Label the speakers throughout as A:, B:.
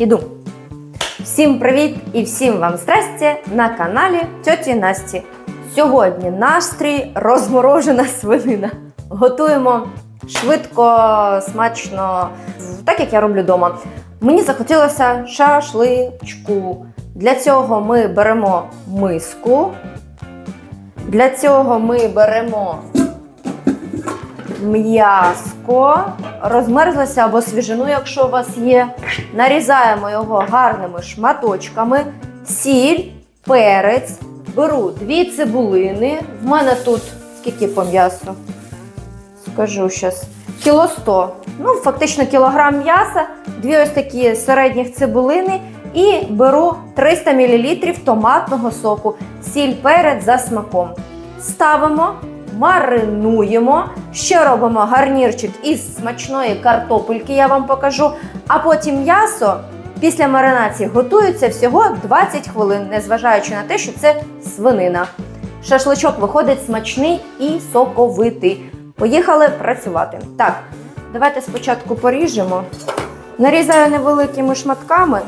A: Іду. Всім привіт і всім вам здрасте на каналі Тьоті Насті. Сьогодні настрій розморожена свинина. Готуємо швидко, смачно, так як я роблю вдома. Мені захотілося шашличку. Для цього ми беремо миску. Для цього ми беремо м'яско, розмерзлося або свіжину, якщо у вас є. Нарізаємо його гарними шматочками, сіль, перець. Беру дві цибулини. В мене тут скільки по м'ясу? Скажу зараз. Кіло 100. Ну, фактично кілограм м'яса, дві ось такі середніх цибулини і беру 300 мл томатного соку, сіль перець за смаком. Ставимо, маринуємо, ще робимо гарнірчик із смачної картопельки, я вам покажу. А потім м'ясо після маринації готується всього 20 хвилин, незважаючи на те, що це свинина. Шашличок виходить смачний і соковитий. Поїхали працювати. Так, давайте спочатку поріжемо. Нарізаю невеликими шматками.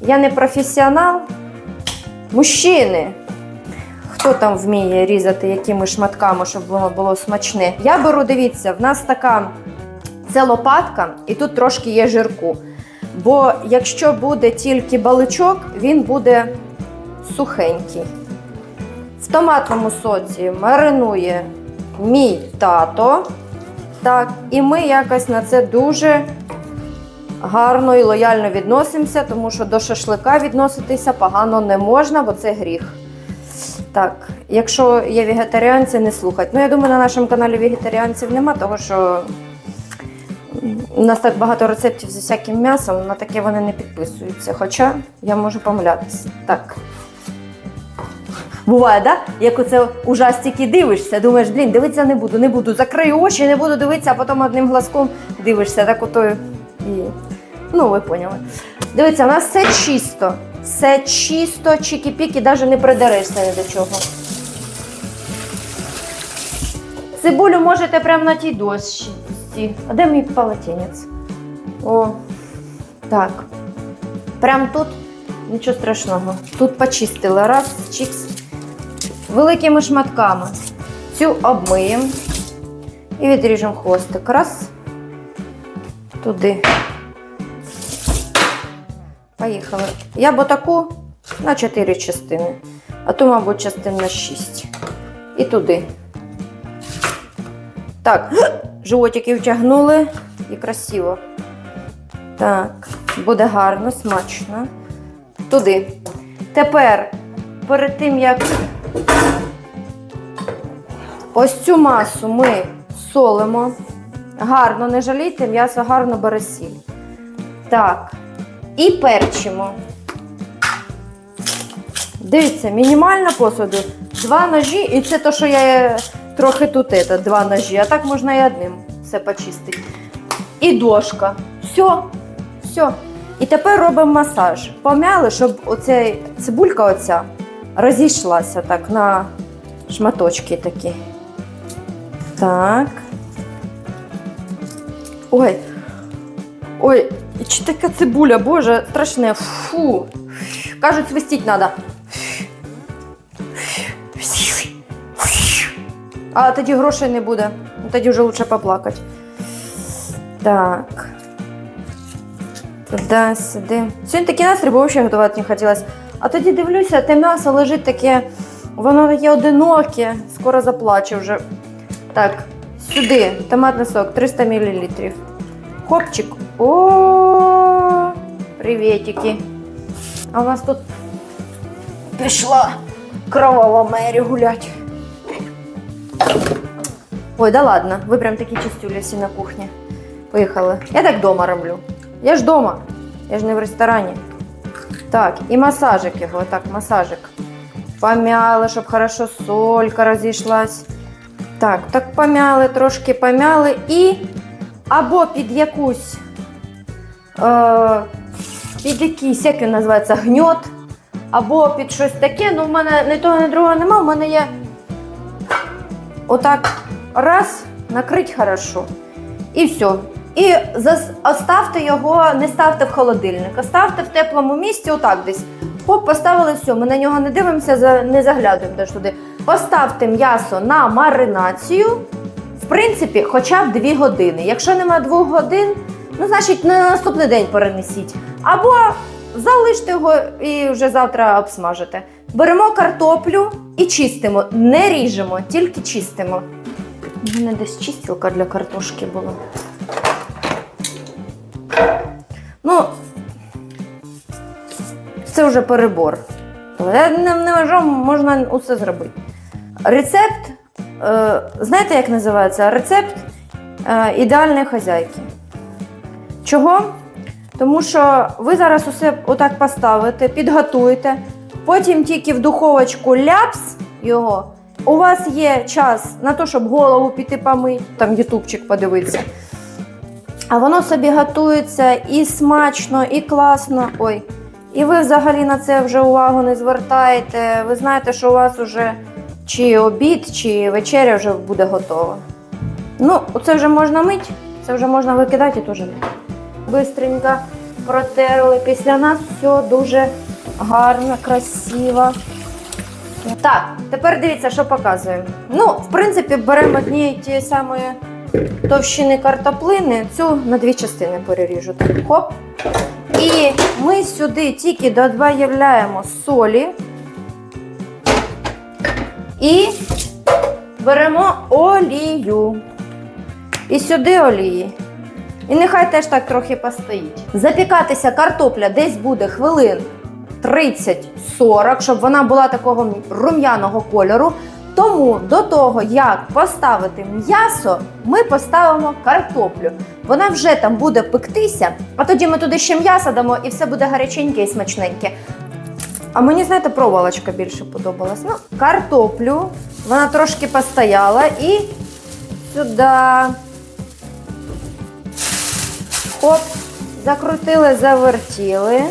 A: Я не професіонал. Мужчини, хто там вміє різати якими шматками, щоб воно було смачне? Я беру, дивіться, в нас така це лопатка, і тут трошки є жирку. Бо якщо буде тільки баличок, він буде сухенький. В томатному соці маринує мій тато. Так, і ми якось на це дуже гарно і лояльно відносимося, тому що до шашлика відноситися погано не можна, бо це гріх. Так, якщо є вегетаріанці, не слухать. Ну, я думаю, на нашому каналі вегетаріанців нема, того що у нас так багато рецептів з усяким м'ясом, на таке вони не підписуються. Хоча я можу помилятися. Так. Буває, да? Як оце ужастики дивишся, думаєш, блін, дивитися не буду, не буду. Закрию очі, не буду дивитися, а потім одним глазком дивишся. Так ото і. Ну, ви поняли. Дивіться, у нас все чисто. Все чисто, чікі-піки, навіть не придерешся ні до чого. Цибулю можете прямо на тій дощі. А де мій полотенець? О, так. Прямо тут нічого страшного. Тут почистила. Раз, чікс. Великими шматками. Цю обмиємо і відріжемо хвостик. Раз. Туди. Поїхали. Я б отаку на 4 частини, а то, мабуть, частин на 6. І туди. Так, животики втягнули і красиво. Так, буде гарно, смачно. Туди. Тепер, перед тим, як ось цю масу ми солимо. Гарно, не жалійте, м'ясо гарно бере сіль. Так. І перчимо. Дивіться, мінімальна посуду. Два ножі, і це то, що я трохи тут это, два ножі, а так можна і одним все почистити. І дошка. Все, все. І тепер робимо масаж. Пом'яли, щоб оця цибулька оця розійшлася так на шматочки такі. Так. Ой. Ой, чи така цибуля, боже, страшне. Фу. Кажуть, свистіть треба. А тоді грошей не буде. Тоді вже лучше поплакати. Так. Туди, сюди. Сьогодні такий настрій, бо взагалі готувати не хотілося. А тоді дивлюся, те м'ясо лежить таке, воно таке одиноке, скоро заплачу вже. Так, сюди томатний сок 300 мл. Хопчик. О, приветики. А у нас тут пішла кровава Мері гулять. Ой, да ладно, ви прям такі чистюлі всі на кухні. Поїхали. Я так вдома роблю. Я ж вдома. Я ж не в ресторані. Так, і масажик його, так, масажик. Помяли, щоб хорошо солька розійшлась. Так, так помяли, трошки помяли і або під якусь, під якийсь, як він називається, гньот, або під щось таке. Ну, в мене не того, не другого нема, в мене є отак раз, накрить хорошо. І все. І оставте його, не ставте в холодильник, оставте в теплому місці, отак десь. Хоп, поставили все. Ми на нього не дивимося, не заглядуємо теж туди. Поставте м'ясо на маринацію. В принципі, хоча б 2 години. Якщо нема 2 годин, ну значить на наступний день перенесіть. Або залиште його і вже завтра обсмажите. Беремо картоплю і чистимо. Не ріжемо, тільки чистимо. У мене десь чистілка для картошки була. Ну, це вже перебор. Але не, не ножом можна усе зробити. Рецепт, е, знаєте, як називається? Рецепт е, ідеальної хазяйки. Чого? Тому що ви зараз усе отак поставите, підготуєте, потім тільки в духовочку ляпс його. У вас є час на те, щоб голову піти помити, там ютубчик подивитися. А воно собі готується і смачно, і класно. Ой. І ви взагалі на це вже увагу не звертаєте. Ви знаєте, що у вас вже чи обід, чи вечеря вже буде готова. Ну, це вже можна мити, це вже можна викидати і теж мити. Бистренько протерли. Після нас все дуже гарно, красиво. Так, тепер дивіться, що показуємо. Ну, в принципі, беремо однієї тієї самої товщини картоплини, цю на дві частини переріжу. Так, хоп. І ми сюди тільки додаємо солі і беремо олію. І сюди олії. І нехай теж так трохи постоїть. Запікатися картопля десь буде хвилин 30-40, щоб вона була такого рум'яного кольору. Тому до того, як поставити м'ясо, ми поставимо картоплю. Вона вже там буде пектися, а тоді ми туди ще м'ясо дамо і все буде гаряченьке і смачненьке. А мені, знаєте, проволочка більше подобалась. Ну, картоплю, вона трошки постояла і сюди. Хоп, закрутили, завертіли.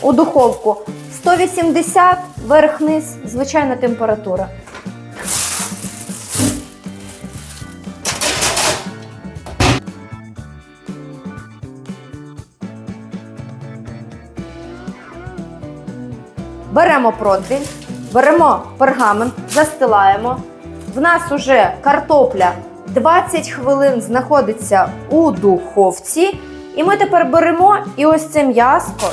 A: У духовку 180 верх-низ, звичайна температура. Беремо противень, беремо пергамент, застилаємо. В нас уже картопля 20 хвилин знаходиться у духовці. І ми тепер беремо і ось це м'яско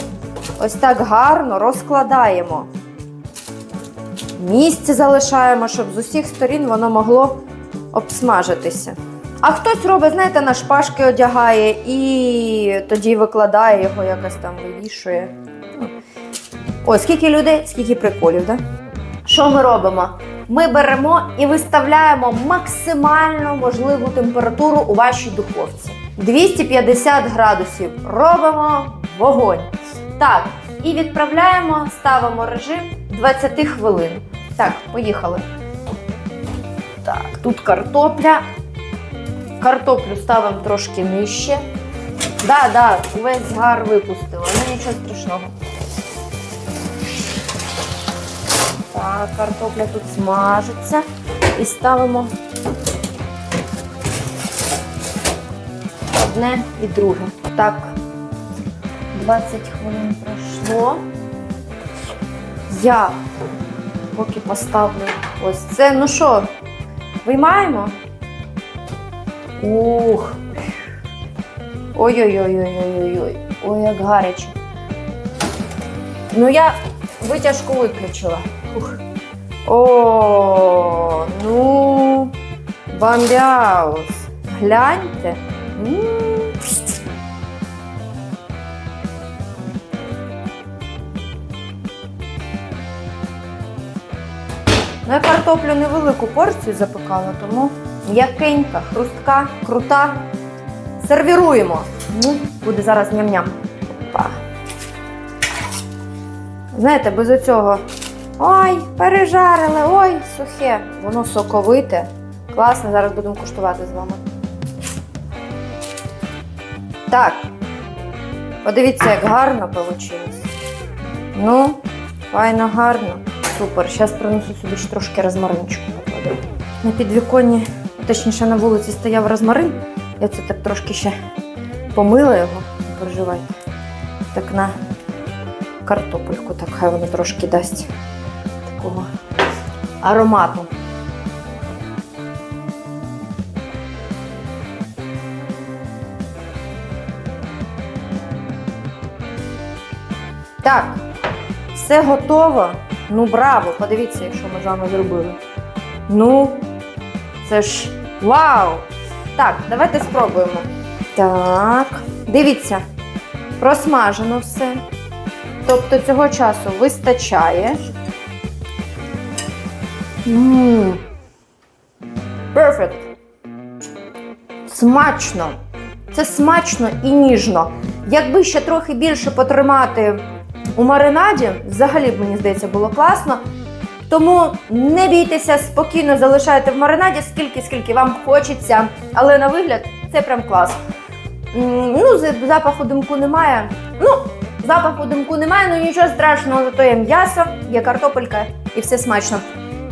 A: ось так гарно розкладаємо. Місце залишаємо, щоб з усіх сторін воно могло обсмажитися. А хтось робить, знаєте, на шпажки одягає і тоді викладає його, якось там вивішує. Ой, скільки людей, скільки приколів, да? Що ми робимо? Ми беремо і виставляємо максимально можливу температуру у вашій духовці. 250 градусів. Робимо вогонь. Так, і відправляємо, ставимо режим 20 хвилин. Так, поїхали. Так, тут картопля. Картоплю ставимо трошки нижче. Да, да, увесь згар випустила, ну нічого страшного. Картопля тут смажиться. І ставимо одне і друге. Так, 20 хвилин пройшло. Я поки поставлю ось це. Ну що, виймаємо? Ух. Ой-ой-ой-ой-ой-ой. Ой, як гаряче. Ну, я витяжку виключила. Ух. О, ну, бомбяус. Гляньте. М. Ну, я картоплю невелику порцію запекала, тому м'якенька, хрустка, крута. Сервіруємо. Ну, буде зараз ням-ням. Опа. Знаєте, без оцього. Ой, пережарили, ой, сухе. Воно соковите. Класно, зараз будемо куштувати з вами. Так. Подивіться, як гарно вийшло. Ну, файно, гарно. Супер. Зараз принесу сюди ще трошки розмаринчику. На підвіконні, точніше на вулиці стояв розмарин. Я це так трошки ще помила його, не переживайте. Так на картопельку, так хай воно трошки дасть такого аромату. Так, все готово. Ну, браво! Подивіться, що ми з вами зробили. Ну, це ж вау! Так, давайте спробуємо. Так, дивіться, просмажено все. Тобто цього часу вистачає. Perfect. Смачно. Це смачно і ніжно. Якби ще трохи більше потримати у маринаді, взагалі б мені здається було класно. Тому не бійтеся, спокійно залишайте в маринаді скільки, скільки вам хочеться. Але на вигляд це прям клас. Ну, запаху димку немає. Ну, запаху димку немає, ну нічого страшного, зато є м'ясо, є картопелька і все смачно.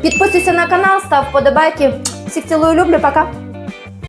A: Підписуйся на канал, став подобайки. Всіх цілую, люблю, пока.